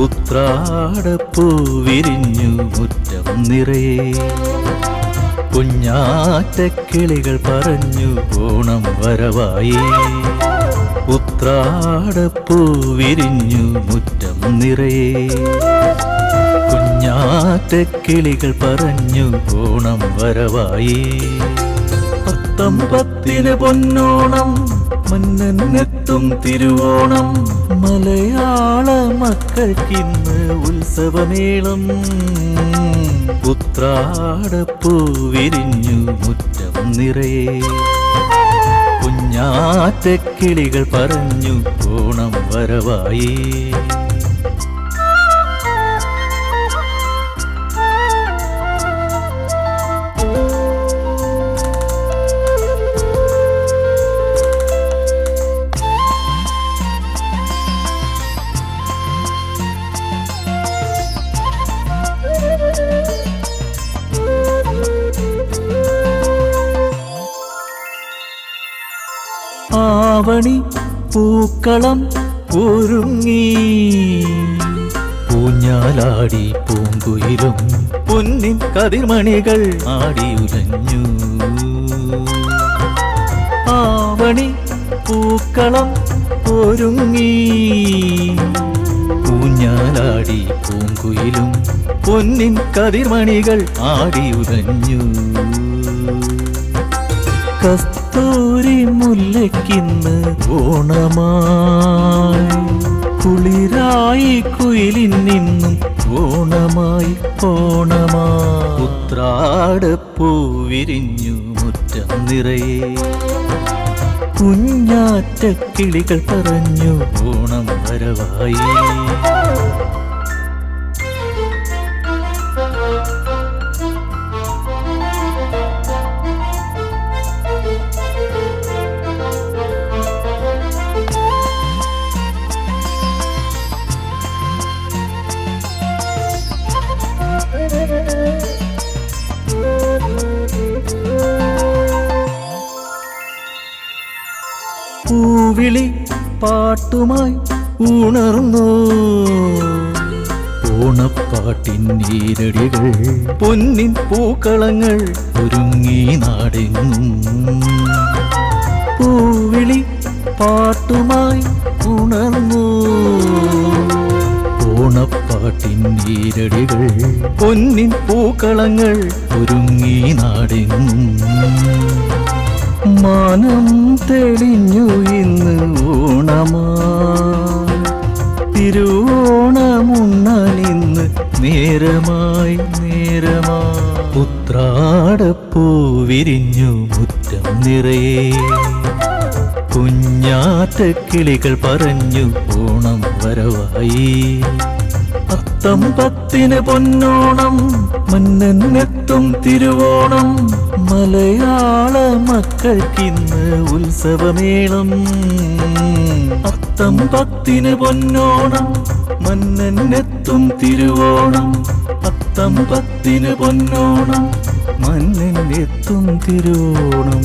ഉത്രാടപ്പൂ വിരിഞ്ഞു മുറ്റം നിറയെ. കുഞ്ഞാറ്റക്കിളികൾ പറഞ്ഞു ഓണം വരവായി. ഉത്രാടപ്പൂ വിരിഞ്ഞു മുറ്റം നിറയെ. കുഞ്ഞാറ്റക്കിളികൾ പറഞ്ഞു ഓണം വരവായി. പത്തം പത്തിന് പൊന്നോണം മന്നനെത്തും തിരുവോണം. മലയാള മക്കൾക്കിന്ന് ഉത്സവമേളം. ഉത്രാടപ്പൂ വിരിഞ്ഞു മുറ്റം നിറയെ. കുഞ്ഞാറ്റക്കിളികൾ പറഞ്ഞു ഓണം വരവായി. ആവണി പൂക്കളം ഒരുങ്ങി. പൂഞ്ഞാലാടി പൂങ്കുയിലും പൊന്നിൻ കതിർമണികൾ ആടി ആടിയുലഞ്ഞു ആവണി പൂക്കളം ഒരുങ്ങി. പൂഞ്ഞാലാടി പൂങ്കുയിലും പൊന്നിൻ കതിർമണികൾ ആടി ആടിയുലഞ്ഞു കസ്തൂരി മുല്ലയ്ക്കിന്ന് ഓണമായി. കുളിരായി കുയിലിൻ നിന്നും ഓണമായി ഓണമാ ഉത്രാട് പൂവിരിഞ്ഞു മുറ്റം നിറയെ. കുഞ്ഞാറ്റ കിളികൾ പറഞ്ഞു ഓണം വരവായി. പൂവിളി പാട്ടുമായി ഉണർന്നു. ഓണപ്പാട്ടിൻ നീരടികൾ പൊന്നിൻ പൂക്കളങ്ങൾ ഒരുങ്ങി നാടെങ്ങും. പൂവിളി പാട്ടുമായി ഉണർന്നു. ഓണപ്പാട്ടിൻ നീരടികൾ പൊന്നിൻ പൂക്കളങ്ങൾ ഒരുങ്ങി നാടെങ്ങും. മാനം തെളിഞ്ഞു ഇന്ന് ഓണമാ. തിരുവോണമുണ്ണിന്ന് നേരമായി നേരമാ. പുത്രാടപ്പൂ വിരിഞ്ഞു മുറ്റം നിറയെ. കുഞ്ഞാറ്റക്കിളികൾ പറഞ്ഞു ഓണം വരവായി. അത്തം പത്തിന് പൊന്നോണം മന്നനെത്തും തിരുവോണം. മലയാള മക്കൾക്കിന്ന് ഉത്സവമേളം. അത്തം പത്തിന് പൊന്നോണം മന്നനെത്തും തിരുവോണം. അത്തം പത്തിന് പൊന്നോണം മന്നനെത്തും തിരുവോണം.